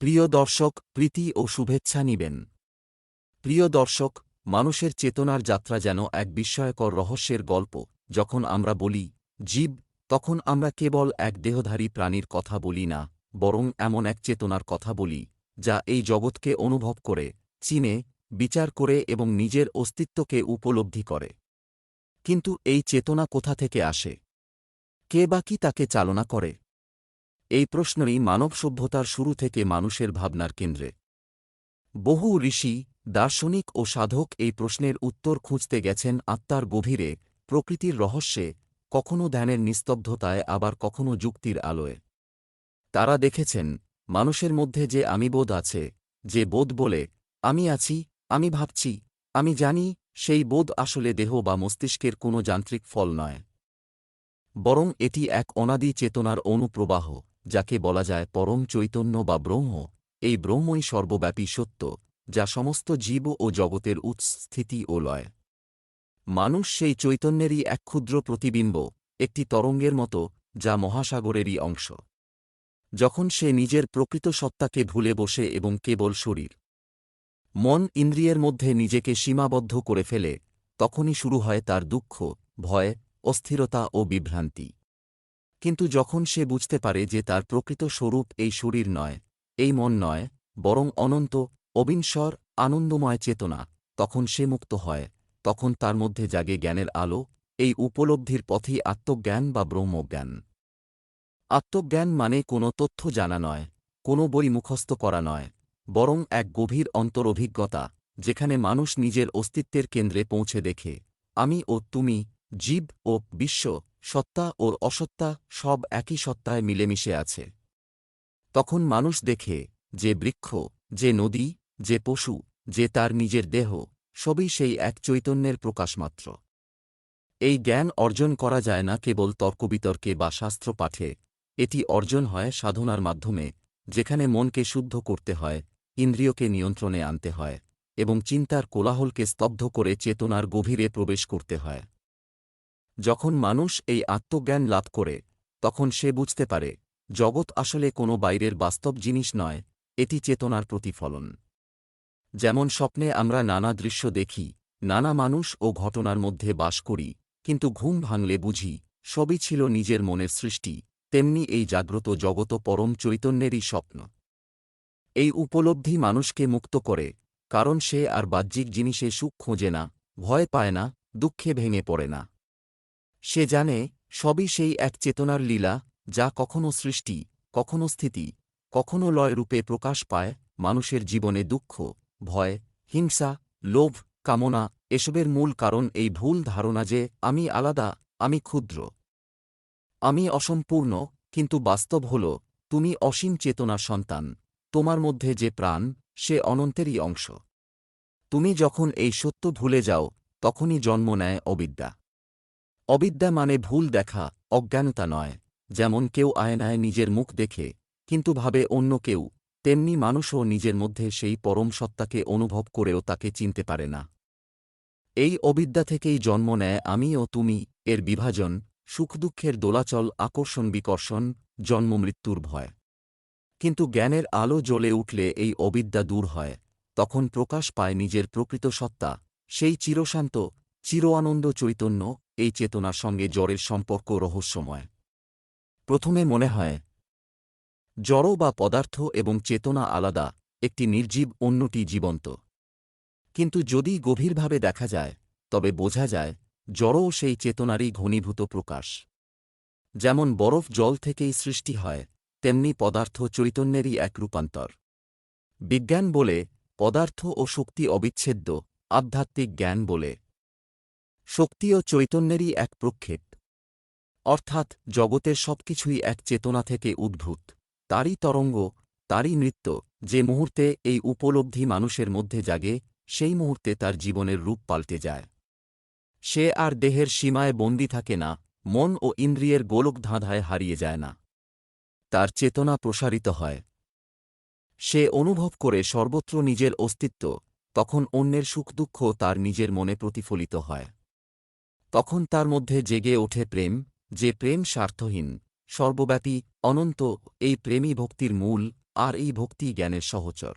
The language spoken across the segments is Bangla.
প্রিয় দর্শক, প্রীতি ও শুভেচ্ছা নিবেন। প্রিয় দর্শক, মানুষের চেতনার যাত্রা যেন এক বিস্ময়কর রহস্যের গল্প, যখন আমরা বলি, জীব তখন আমরা কেবল এক দেহধারী প্রাণীর কথা বলি না, বরং এমন এক চেতনার কথা বলি, যা এই জগৎকে অনুভব করে, চিনে, বিচার করে এবং নিজের অস্তিত্বকে উপলব্ধি করে। কিন্তু এই চেতনা কোথা থেকে আসে? কে বা কি তাকে চালনা করে? এই প্রশ্নই মানব সভ্যতার শুরু থেকে মানুষের ভাবনার কেন্দ্রে। বহু ঋষি, দার্শনিক ও সাধক এই প্রশ্নের উত্তর খুঁজতে গেছেন আত্মার গভীরে, প্রকৃতির রহস্যে, কখনো ধ্যানের নিস্তব্ধতায়, আবার কখনও যুক্তির আলোয়। তারা দেখেছেন, মানুষের মধ্যে যে আমিবোধ আছে, যে বোধ বলে, আমি আছি, আমি ভাবছি, আমি জানি, সেই বোধ আসলে দেহ বা মস্তিষ্কের কোনো যান্ত্রিক ফল নয়। বরং এটি এক অনাদি চেতনার অনুপ্রবাহ। যাকে বলা যায় পরম চৈতন্য বা ব্রহ্ম, এই ব্রহ্মই সর্বব্যাপী সত্য, যা সমস্ত জীব ও জগতের উৎস, স্থিতি ও লয়। মানুষ সেই চৈতন্যেরই এক ক্ষুদ্র প্রতিবিম্ব, একটি তরঙ্গের মতো, যা মহাসাগরেরই অংশ। যখন সে নিজের প্রকৃত সত্তাকে ভুলে বসে এবং কেবল শরীর, মন ইন্দ্রিয়ের মধ্যে নিজেকে সীমাবদ্ধ করে ফেলে, তখনই শুরু হয় তার দুঃখ, ভয়, অস্থিরতা ও বিভ্রান্তি। কিন্তু যখন সে বুঝতে পারে যে তার প্রকৃত স্বরূপ এই শরীর নয়, এই মন নয়, বরং অনন্ত, অবিনশ্বর, আনন্দময় চেতনা, তখন সে মুক্ত হয়, তখন তার মধ্যে জাগে জ্ঞানের আলো, এই উপলব্ধির পথেই আত্মজ্ঞান বা ব্রহ্মজ্ঞান। আত্মজ্ঞান মানে কোনো তথ্য জানা নয়, কোনো বই মুখস্থ করা নয়, বরং এক গভীর অন্তর অভিজ্ঞতা যেখানে মানুষ নিজের অস্তিত্বের কেন্দ্রে পৌঁছে দেখে, আমি ও তুমি, জীব ও বিশ্ব সত্তা ও অসত্তা সব একই সত্তায় মিলেমিশে আছে। তখন মানুষ দেখে, যে বৃক্ষ, যে নদী, যে পশু, যে তার নিজের দেহ, সবই সেই এক চৈতন্যের প্রকাশমাত্র। এই জ্ঞান অর্জন করা যায় না কেবল তর্কবিতর্কে বা শাস্ত্র পাঠে, এটি অর্জন হয় সাধনার মাধ্যমে, যেখানে মনকে শুদ্ধ করতে হয়, ইন্দ্রিয়কে নিয়ন্ত্রণে আনতে হয়, এবং চিন্তার কোলাহলকে স্তব্ধ করে চেতনার গভীরে প্রবেশ করতে হয়। যখন মানুষ এই আত্মজ্ঞান লাভ করে, তখন সে বুঝতে পারে, জগৎ আসলে কোনো বাইরের বাস্তব জিনিস নয়, এটি চেতনার প্রতিফলন। যেমন স্বপ্নে আমরা নানা দৃশ্য দেখি, নানা মানুষ ও ঘটনার মধ্যে বাস করি, কিন্তু ঘুম ভাঙলে বুঝি, সবই ছিল নিজের মনের সৃষ্টি, তেমনি এই জাগ্রত জগত পরম চৈতন্যেরই স্বপ্ন। এই উপলব্ধি মানুষকে মুক্ত করে, কারণ সে আর বাহ্যিক জিনিসে সুখ খোঁজে না, ভয় পায় না, দুঃখে ভেঙে পড়ে না। সে জানে সবই সেই এক চেতনার লীলা যা কখনো সৃষ্টি, কখনো স্থিতি, কখনো লয় রূপে প্রকাশ পায় মানুষের জীবনে দুঃখ, ভয়, হিংসা, লোভ, কামনা এসবের মূল কারণ এই ভুল ধারণা যে আমি আলাদা, আমি ক্ষুদ্র। আমি অসম্পূর্ণ, কিন্তু বাস্তব হল, তুমি অসীম চেতনার সন্তান, তোমার মধ্যে যে প্রাণ, সে অনন্তেরই অংশ। তুমি যখন এই সত্য ভুলে যাও, তখনই জন্ম নেয় অবিদ্যা। অবিদ্যা মানে ভুল দেখা, অজ্ঞানতা নয়। যেমন কেউ আয়নায় নিজের মুখ দেখে, কিন্তু ভাবে অন্য কেউ, তেমনি মানুষও নিজের মধ্যে সেই পরম সত্তাকে অনুভব করেও তাকে চিনতে পারে না। এই অবিদ্যা থেকেই জন্ম নেয় আমি ও তুমি, এর বিভাজন সুখদুঃখের দোলাচল, আকর্ষণ বিকর্ষণ জন্মমৃত্যুর ভয়। কিন্তু জ্ঞানের আলো জ্বলে উঠলে এই অবিদ্যা দূর হয়, তখন প্রকাশ পায় নিজের প্রকৃত সত্তা, সেই চিরশান্ত চির আনন্দ চৈতন্য, এই চেতনার সঙ্গে জ্বরের সম্পর্ক রহস্যময়। প্রথমে মনে হয় জড় বা পদার্থ এবং চেতনা আলাদা, একটি নির্জীব অন্যটি জীবন্ত। কিন্তু যদি গভীরভাবে দেখা যায়, তবে বোঝা যায় জড়ও সেই চেতনারই ঘনীভূত প্রকাশ। যেমন বরফ জল থেকেই সৃষ্টি হয়, তেমনি পদার্থ চৈতন্যেরই এক রূপান্তর। বিজ্ঞান বলে, পদার্থ ও শক্তি অবিচ্ছেদ্য, আধ্যাত্মিক জ্ঞান বলে। শক্তি ও চৈতন্যেরই এক প্রক্ষেপ। অর্থাৎ জগতের সবকিছুই এক চেতনা থেকে উদ্ভূত। তারই তরঙ্গ, তারই নৃত্য, যে মুহূর্তে এই উপলব্ধি মানুষের মধ্যে জাগে, সেই মুহূর্তে তার জীবনের রূপ পাল্টে যায়। সে আর দেহের সীমায় বন্দি থাকে না, মন ও ইন্দ্রিয়ের গোলক ধাঁধায় হারিয়ে যায় না। তার চেতনা প্রসারিত হয়। সে অনুভব করে সর্বত্র নিজের অস্তিত্ব, তখন অন্যের সুখ দুঃখ তার নিজের মনে প্রতিফলিত হয়। তখন তার মধ্যে জেগে ওঠে প্রেম, যে প্রেম স্বার্থহীন, সর্বব্যাপী, অনন্ত, এই প্রেমী ভক্তির মূল, আর এই ভক্তি জ্ঞানের সহচর।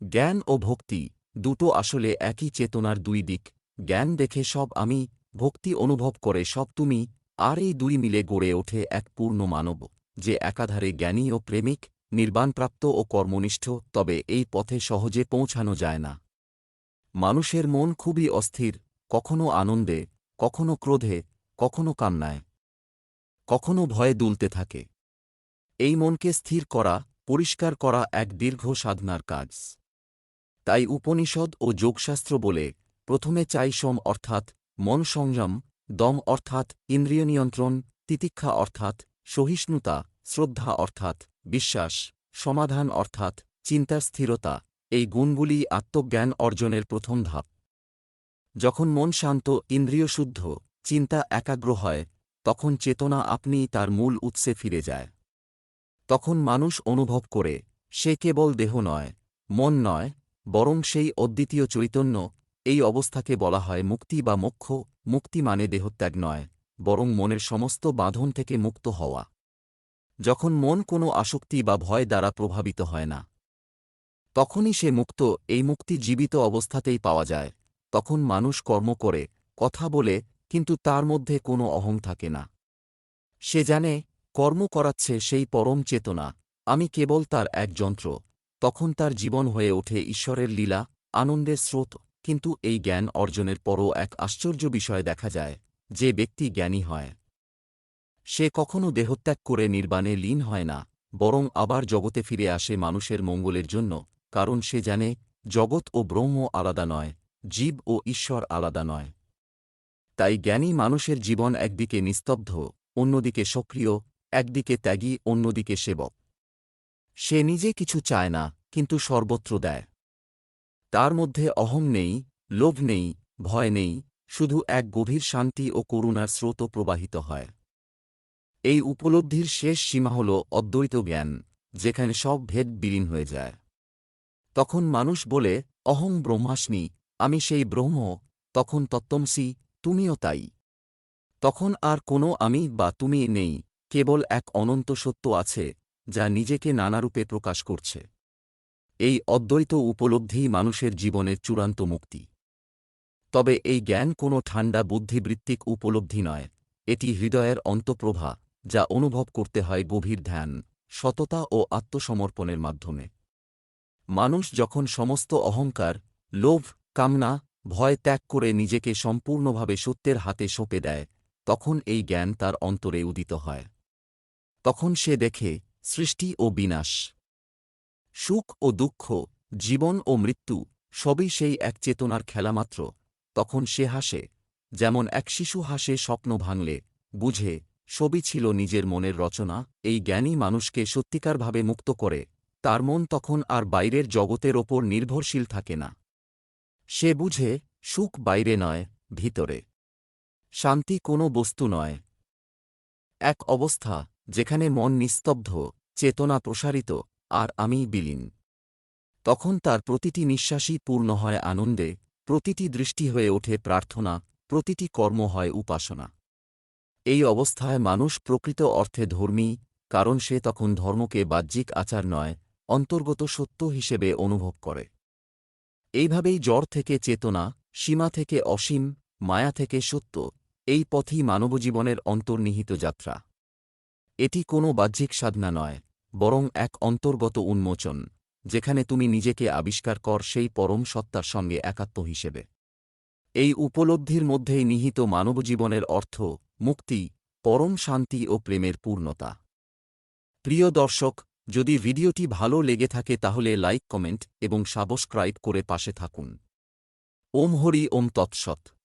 জ্ঞান ও ভক্তি দুটো আসলে একই চেতনার দুই দিক, জ্ঞান দেখে সব আমি, ভক্তি অনুভব করে সব তুমি, আর এই দুই মিলে গড়ে ওঠে এক পূর্ণ মানব, যে একাধারে জ্ঞানী ও প্রেমিক, নির্বাণপ্রাপ্ত ও কর্মনিষ্ঠ, তবে এই পথে সহজে পৌঁছানো যায় না। মানুষের মন খুবই অস্থির, কখনো আনন্দে কখনো ক্রোধে, কখনো কান্নায়, কখনো ভয়ে দুলতে থাকে। এই মনকে স্থির করা, পরিষ্কার করা এক দীর্ঘ সাধনার কাজ। তাই উপনিষদ ও যোগশাস্ত্র বলে, প্রথমে চাই সোম অর্থাৎ মন সংযম, দম অর্থাৎ ইন্দ্রিয় নিয়ন্ত্রণ, তিতিক্ষা অর্থাৎ সহিষ্ণুতা, শ্রদ্ধা অর্থাৎ বিশ্বাস, সমাধান অর্থাৎ চিন্তার স্থিরতা। এই গুণগুলি আত্মজ্ঞান অর্জনের প্রথম ধাপ। যখন মন শান্ত, ইন্দ্রিয় শুদ্ধ, চিন্তা একাগ্র হয়, তখন চেতনা আপনিই তার মূল উৎসে ফিরে যায়। তখন মানুষ অনুভব করে, সে কেবল দেহ নয়, মন নয়, বরং সেই অদ্বিতীয় চৈতন্য, এই অবস্থাকে বলা হয় মুক্তি বা মোক্ষ, মুক্তি মানে দেহত্যাগ নয়, বরং মনের সমস্ত বাঁধন থেকে মুক্ত হওয়া। যখন মন কোনো আসক্তি বা ভয় দ্বারা প্রভাবিত হয় না, তখনই সে মুক্ত, এই মুক্তি জীবিত অবস্থাতেই পাওয়া যায়। তখন মানুষ কর্ম করে, কথা বলে, কিন্তু তার মধ্যে কোনো অহং থাকে না। সে জানে, কর্ম করাচ্ছে সেই পরম চেতনা, আমি কেবল তার এক যন্ত্র। তখন তার জীবন হয়ে ওঠে ঈশ্বরের লীলা, আনন্দের স্রোত, কিন্তু এই জ্ঞান অর্জনের পরও এক আশ্চর্য বিষয় দেখা যায়, যে ব্যক্তি জ্ঞানী হয়। সে কখনো দেহত্যাগ করে নির্বাণে লীন হয় না, বরং আবার জগতে ফিরে আসে মানুষের মঙ্গলের জন্য, কারণ সে জানে, জগৎ ও ব্রহ্ম আলাদা নয়। জীব ও ঈশ্বর আলাদা নয়। তাই জ্ঞানী মানুষের জীবন একদিকে নিস্তব্ধ, অন্যদিকে সক্রিয়, একদিকে ত্যাগী, অন্যদিকে সেবক। সে নিজে কিছু চায় না, কিন্তু সর্বত্র দেয়। তার মধ্যে অহং নেই, লোভ নেই, ভয় নেই, শুধু এক গভীর শান্তি ও করুণার স্রোত প্রবাহিত হয়। এই উপলব্ধির শেষ সীমা হল অদ্বৈত জ্ঞান, যেখানে সব ভেদ বিলীন হয়ে যায়। তখন মানুষ বলে অহং ব্রহ্মাস্মি আমি সেই ব্রহ্ম, তখন তত্ত্বমসি, তুমিও তাই। তখন আর কোনো আমি বা তুমি নেই, কেবল এক অনন্ত সত্য আছে, যা নিজেকে নানারূপে প্রকাশ করছে। এই অদ্বৈত উপলব্ধি মানুষের জীবনের চূড়ান্ত মুক্তি। তবে এই জ্ঞান কোনো ঠান্ডা বুদ্ধিবৃত্তিক উপলব্ধি নয়, এটি হৃদয়ের অন্তঃপ্রভা, যা অনুভব করতে হয় গভীর ধ্যান, সততা ও আত্মসমর্পণের মাধ্যমে। মানুষ যখন সমস্ত অহংকার, লোভ কামনা, ভয় ত্যাগ করে নিজেকে সম্পূর্ণভাবে সত্যের হাতে সঁপে দেয়, তখন এই জ্ঞান তার অন্তরে উদিত হয়। তখন সে দেখে সৃষ্টি ও বিনাশ। সুখ ও দুঃখ, জীবন ও মৃত্যু, সবই সেই এক চেতনার খেলামাত্র তখন সে হাসে, যেমন এক শিশু হাসে স্বপ্ন ভাঙলে, বুঝে, সবই ছিল নিজের মনের রচনা, এই জ্ঞানী মানুষকে সত্যিকারভাবে মুক্ত করে, তার মন তখন আর বাইরের জগতের ওপর নির্ভরশীল থাকে না। সে বুঝে, সুখ বাইরে নয়, ভিতরে। শান্তি কোনো বস্তু নয়। এক অবস্থা, যেখানে মন নিস্তব্ধ, চেতনা প্রসারিত, আর আমি বিলীন। তখন তার প্রতিটি নিঃশ্বাসই পূর্ণ হয় আনন্দে, প্রতিটি দৃষ্টি হয়ে ওঠে প্রার্থনা, প্রতিটি কর্ম হয় উপাসনা। এই অবস্থায় মানুষ প্রকৃত অর্থে ধর্মী, কারণ সে তখন ধর্মকে বাহ্যিক আচার নয়, অন্তর্গত সত্য হিসেবে অনুভব করে। এইভাবেই জ্বর থেকে চেতনা, সীমা থেকে অসীম, মায়া থেকে সত্য, এই পথই মানবজীবনের অন্তর্নিহিত যাত্রা। এটি কোনো বাহ্যিক সাধনা নয়, বরং এক অন্তর্গত উন্মোচন, যেখানে তুমি নিজেকে আবিষ্কার কর সেই পরম সত্তার সঙ্গে একাত্ম হিসেবে। এই উপলব্ধির মধ্যেই নিহিত মানবজীবনের অর্থ, মুক্তি, পরম শান্তি ও প্রেমের পূর্ণতা। প্রিয় দর্শক যদি ভিডিওটি ভালো লেগে থাকে তাহলে লাইক, কমেন্ট এবং সাবস্ক্রাইব করে পাশে থাকুন। ওম হরি ওম তৎসৎ।